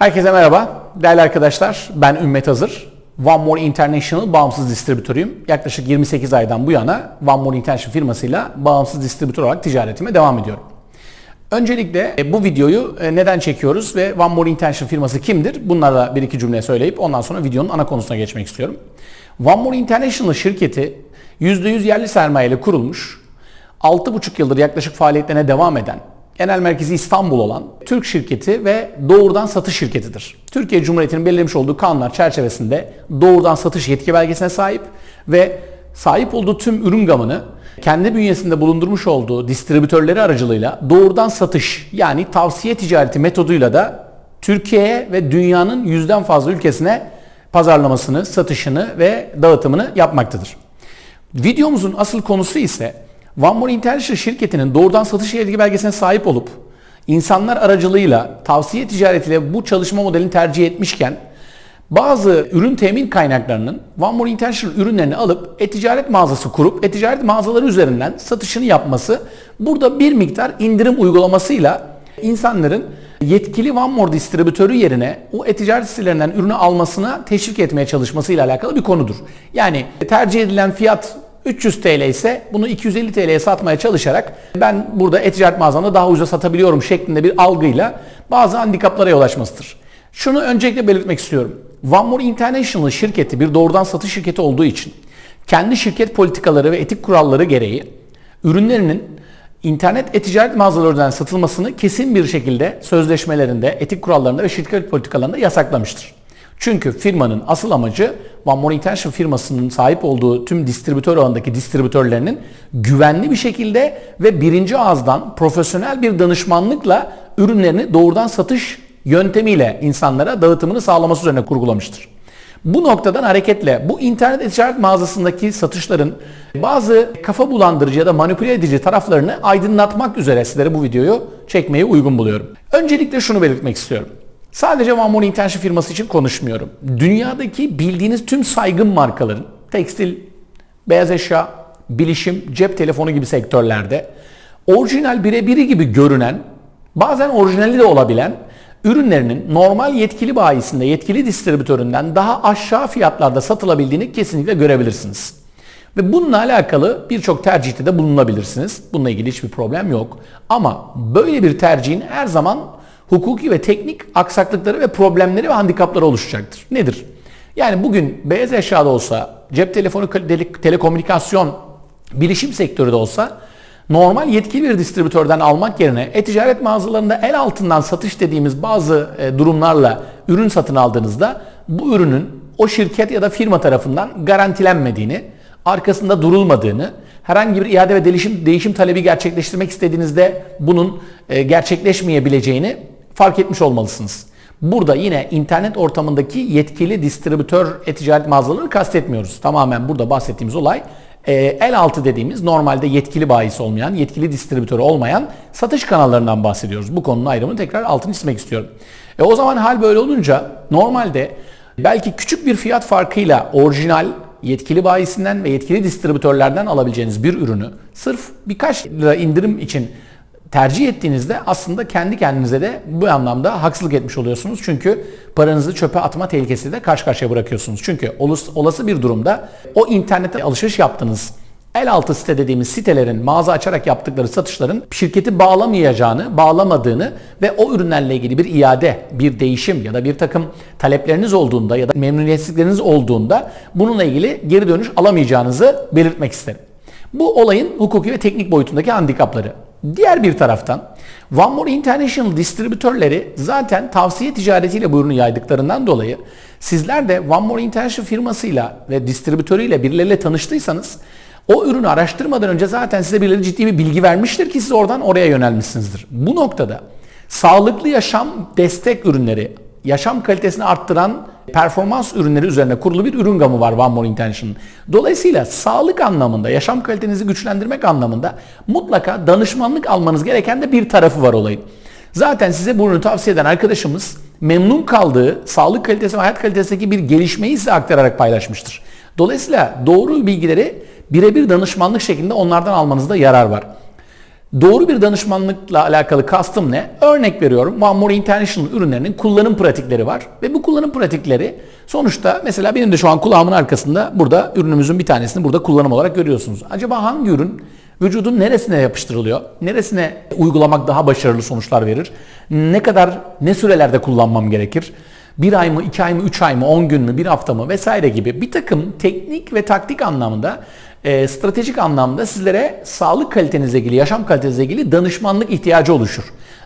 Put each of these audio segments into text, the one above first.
Herkese merhaba. Değerli arkadaşlar, ben Ümmet Hazır. One More International bağımsız distribütörüyüm. Yaklaşık 28 aydan bu yana One More International firmasıyla bağımsız distribütör olarak ticaretime devam ediyorum. Öncelikle e, bu videoyu e, neden çekiyoruz ve One More International firması kimdir? Bunlarla bir iki cümle söyleyip ondan sonra videonun ana konusuna geçmek istiyorum. One More International şirketi %100 yerli sermaye ile kurulmuş, 6,5 yıldır yaklaşık faaliyetlerine devam eden, genel merkezi İstanbul olan Türk şirketi ve doğrudan satış şirketidir. Türkiye Cumhuriyeti'nin belirlemiş olduğu kanunlar çerçevesinde doğrudan satış yetki belgesine sahip ve sahip olduğu tüm ürün gamını kendi bünyesinde bulundurmuş olduğu distribütörleri aracılığıyla doğrudan satış yani tavsiye ticareti metoduyla da Türkiye'ye ve dünyanın yüzden fazla ülkesine pazarlamasını, satışını ve dağıtımını yapmaktadır. Videomuzun asıl konusu ise One More International şirketinin doğrudan satış yetki belgesine sahip olup insanlar aracılığıyla tavsiye ticaretiyle bu çalışma modelini tercih etmişken bazı ürün temin kaynaklarının One More International ürünlerini alıp e-ticaret mağazası kurup e-ticaret mağazaları üzerinden satışını yapması burada bir miktar indirim uygulamasıyla insanların yetkili One More distribütörü yerine o e-ticaret sitelerinden ürünü almasına teşvik etmeye çalışmasıyla alakalı bir konudur. Yani tercih edilen fiyat 300 TL ise bunu 250 TL'ye satmaya çalışarak ben burada e-ticaret mağazamda daha ucuza satabiliyorum şeklinde bir algıyla bazı handikaplara yol açmasıdır. Şunu öncelikle belirtmek istiyorum. One More International şirketi bir doğrudan satış şirketi olduğu için kendi şirket politikaları ve etik kuralları gereği ürünlerinin internet e-ticaret mağazalarından satılmasını kesin bir şekilde sözleşmelerinde, etik kurallarında ve şirket politikalarında yasaklamıştır. Çünkü firmanın asıl amacı One More International firmasının sahip olduğu tüm distribütör alanındaki distribütörlerinin güvenli bir şekilde ve birinci ağızdan profesyonel bir danışmanlıkla ürünlerini doğrudan satış yöntemiyle insanlara dağıtımını sağlaması üzerine kurgulamıştır. Bu noktadan hareketle bu internet ticaret mağazasındaki satışların bazı kafa bulandırıcı ya da manipüle edici taraflarını aydınlatmak üzere sizlere bu videoyu çekmeyi uygun buluyorum. Öncelikle şunu belirtmek istiyorum. Sadece One More International firması için konuşmuyorum. Dünyadaki bildiğiniz tüm saygın markaların tekstil, beyaz eşya, bilişim, cep telefonu gibi sektörlerde orijinal birebiri gibi görünen, bazen orijinali de olabilen ürünlerinin normal yetkili bayisinde, yetkili distribütöründen daha aşağı fiyatlarda satılabildiğini kesinlikle görebilirsiniz. Ve bununla alakalı birçok tercihte de bulunabilirsiniz. Bununla ilgili hiçbir problem yok. Ama böyle bir tercihin her zaman hukuki ve teknik aksaklıkları ve problemleri ve handikapları oluşacaktır. Nedir? Yani bugün beyaz eşyada olsa, cep telefonu, telekomünikasyon, bilişim sektörü de olsa normal yetkili bir distribütörden almak yerine e-ticaret mağazalarında el altından satış dediğimiz bazı e, durumlarla ürün satın aldığınızda bu ürünün o şirket ya da firma tarafından garantilenmediğini, arkasında durulmadığını, herhangi bir iade ve değişim, değişim talebi gerçekleştirmek istediğinizde bunun e, gerçekleşmeyebileceğini fark etmiş olmalısınız. Burada yine internet ortamındaki yetkili distribütör e-ticaret mağazalarını kastetmiyoruz. Tamamen burada bahsettiğimiz olay e, el altı dediğimiz normalde yetkili bayisi olmayan, yetkili distribütörü olmayan satış kanallarından bahsediyoruz. Bu konunun ayrımını tekrar altını çizmek istiyorum. E, o zaman hal böyle olunca normalde belki küçük bir fiyat farkıyla orijinal yetkili bayisinden ve yetkili distribütörlerden alabileceğiniz bir ürünü sırf birkaç lira indirim için tercih ettiğinizde aslında kendi kendinize de bu anlamda haksızlık etmiş oluyorsunuz. Çünkü paranızı çöpe atma tehlikesi de karşı karşıya bırakıyorsunuz. Çünkü olası bir durumda o internette alışveriş yaptığınız el altı site dediğimiz sitelerin mağaza açarak yaptıkları satışların şirketi bağlamayacağını, bağlamadığını ve o ürünlerle ilgili bir iade, bir değişim ya da bir takım talepleriniz olduğunda ya da memnuniyetsizlikleriniz olduğunda bununla ilgili geri dönüş alamayacağınızı belirtmek isterim. Bu olayın hukuki ve teknik boyutundaki handikapları. Diğer bir taraftan One More International distribütörleri zaten tavsiye ticaretiyle bu ürünü yaydıklarından dolayı sizler de One More International firmasıyla ve distribütörüyle birileriyle tanıştıysanız o ürünü araştırmadan önce zaten size birileri ciddi bir bilgi vermiştir ki siz oradan oraya yönelmişsinizdir. Bu noktada sağlıklı yaşam destek ürünleri, yaşam kalitesini arttıran performans ürünleri üzerine kurulu bir ürün gamı var One More Intention'ın. Dolayısıyla sağlık anlamında, yaşam kalitenizi güçlendirmek anlamında mutlaka danışmanlık almanız gereken de bir tarafı var olayın. Zaten size bu ürünü tavsiye eden arkadaşımız memnun kaldığı sağlık kalitesi ve hayat kalitesindeki bir gelişmeyi size aktararak paylaşmıştır. Dolayısıyla doğru bilgileri birebir danışmanlık şeklinde onlardan almanızda yarar var. Doğru bir danışmanlıkla alakalı kastım ne? Örnek veriyorum. More International ürünlerinin kullanım pratikleri var. Ve bu kullanım pratikleri sonuçta mesela benim de şu an kulağımın arkasında burada ürünümüzün bir tanesini burada kullanım olarak görüyorsunuz. Acaba hangi ürün vücudun neresine yapıştırılıyor? Neresine uygulamak daha başarılı sonuçlar verir? Ne kadar, ne sürelerde kullanmam gerekir? Bir ay mı, iki ay mı, üç ay mı, on gün mü, bir hafta mı vesaire gibi bir takım teknik ve taktik anlamında e, stratejik anlamda sizlere sağlık kalitenize ilgili, yaşam kalitenize ilgili danışmanlık ihtiyacı oluşur.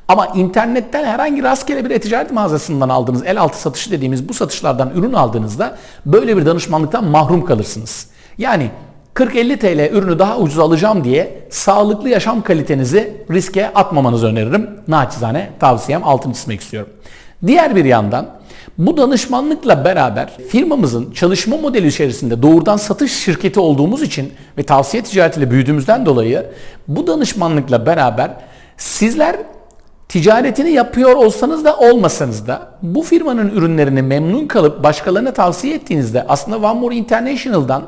Ama internetten herhangi rastgele bir e-ticaret mağazasından aldığınız el altı satışı dediğimiz bu satışlardan ürün aldığınızda böyle bir danışmanlıktan mahrum kalırsınız. Yani 40-50 TL ürünü daha ucuz alacağım diye sağlıklı yaşam kalitenizi riske atmamanızı öneririm. Naçizane tavsiyem altını çizmek istiyorum. Diğer bir yandan bu danışmanlıkla beraber firmamızın çalışma modeli içerisinde doğrudan satış şirketi olduğumuz için ve tavsiye ticaretiyle büyüdüğümüzden dolayı bu danışmanlıkla beraber sizler ticaretini yapıyor olsanız da olmasanız da bu firmanın ürünlerini memnun kalıp başkalarına tavsiye ettiğinizde aslında One More International'dan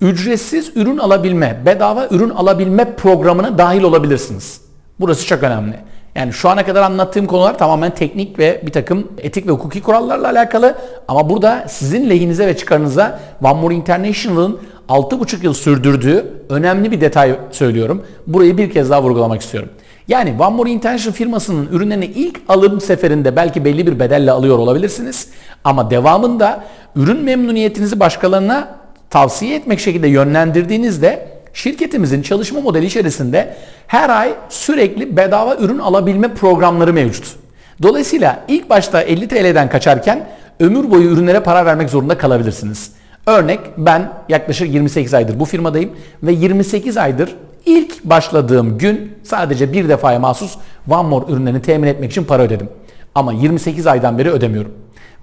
ücretsiz ürün alabilme, bedava ürün alabilme programına dahil olabilirsiniz. Burası çok önemli. Yani şu ana kadar anlattığım konular tamamen teknik ve bir takım etik ve hukuki kurallarla alakalı. Ama burada sizin lehinize ve çıkarınıza One More International'ın 6,5 yıl sürdürdüğü önemli bir detay söylüyorum. Burayı bir kez daha vurgulamak istiyorum. Yani One More International firmasının ürünlerini ilk alım seferinde belki belli bir bedelle alıyor olabilirsiniz. Ama devamında ürün memnuniyetinizi başkalarına tavsiye etmek şekilde yönlendirdiğinizde Şirketimizin çalışma modeli içerisinde her ay sürekli bedava ürün alabilme programları mevcut. Dolayısıyla ilk başta 50 TL'den kaçarken ömür boyu ürünlere para vermek zorunda kalabilirsiniz. Örnek ben yaklaşık 28 aydır bu firmadayım ve 28 aydır ilk başladığım gün sadece bir defaya mahsus One More ürünlerini temin etmek için para ödedim. Ama 28 aydan beri ödemiyorum.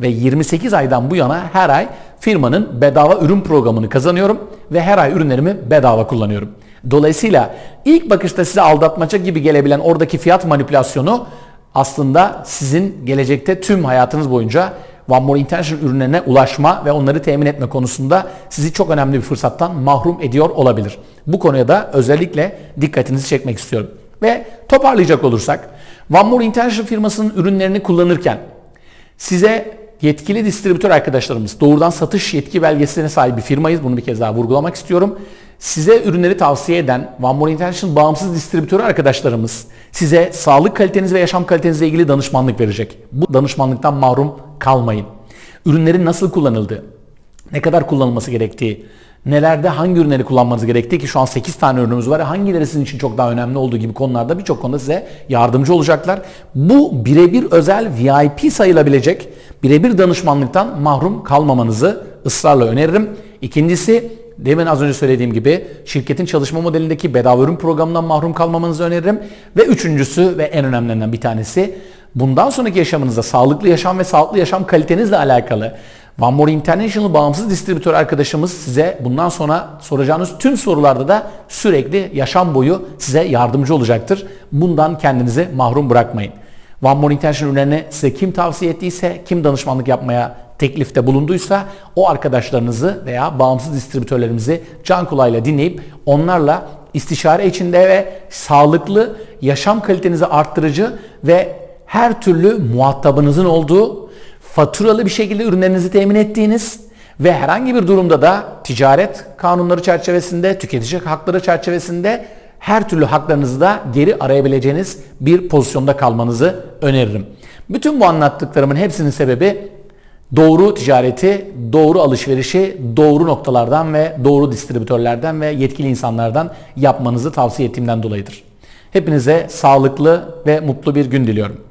Ve 28 aydan bu yana her ay firmanın bedava ürün programını kazanıyorum ve her ay ürünlerimi bedava kullanıyorum. Dolayısıyla ilk bakışta size aldatmaca gibi gelebilen oradaki fiyat manipülasyonu aslında sizin gelecekte tüm hayatınız boyunca One More International ürünlerine ulaşma ve onları temin etme konusunda sizi çok önemli bir fırsattan mahrum ediyor olabilir. Bu konuya da özellikle dikkatinizi çekmek istiyorum. Ve toparlayacak olursak One More International firmasının ürünlerini kullanırken size yetkili distribütör arkadaşlarımız doğrudan satış yetki belgesine sahip bir firmayız. Bunu bir kez daha vurgulamak istiyorum. Size ürünleri tavsiye eden One More International bağımsız distribütör arkadaşlarımız size sağlık kaliteniz ve yaşam kalitenize ilgili danışmanlık verecek. Bu danışmanlıktan mahrum kalmayın. Ürünlerin nasıl kullanıldığı, ne kadar kullanılması gerektiği, nelerde hangi ürünleri kullanmanız gerektiği ki şu an 8 tane ürünümüz var. Hangileri sizin için çok daha önemli olduğu gibi konularda birçok konuda size yardımcı olacaklar. Bu birebir özel VIP sayılabilecek birebir danışmanlıktan mahrum kalmamanızı ısrarla öneririm. İkincisi demin az önce söylediğim gibi şirketin çalışma modelindeki bedava ürün programından mahrum kalmamanızı öneririm. Ve üçüncüsü ve en önemlilerinden bir tanesi bundan sonraki yaşamınızda sağlıklı yaşam ve sağlıklı yaşam kalitenizle alakalı One More International bağımsız distribütör arkadaşımız size bundan sonra soracağınız tüm sorularda da sürekli yaşam boyu size yardımcı olacaktır. Bundan kendinizi mahrum bırakmayın. One More International ürünlerini size kim tavsiye ettiyse, kim danışmanlık yapmaya teklifte bulunduysa o arkadaşlarınızı veya bağımsız distribütörlerimizi can kulağıyla dinleyip onlarla istişare içinde ve sağlıklı yaşam kalitenizi arttırıcı ve her türlü muhatabınızın olduğu faturalı bir şekilde ürünlerinizi temin ettiğiniz ve herhangi bir durumda da ticaret kanunları çerçevesinde, tüketici hakları çerçevesinde her türlü haklarınızı da geri arayabileceğiniz bir pozisyonda kalmanızı öneririm. Bütün bu anlattıklarımın hepsinin sebebi doğru ticareti, doğru alışverişi doğru noktalardan ve doğru distribütörlerden ve yetkili insanlardan yapmanızı tavsiye ettiğimden dolayıdır. Hepinize sağlıklı ve mutlu bir gün diliyorum.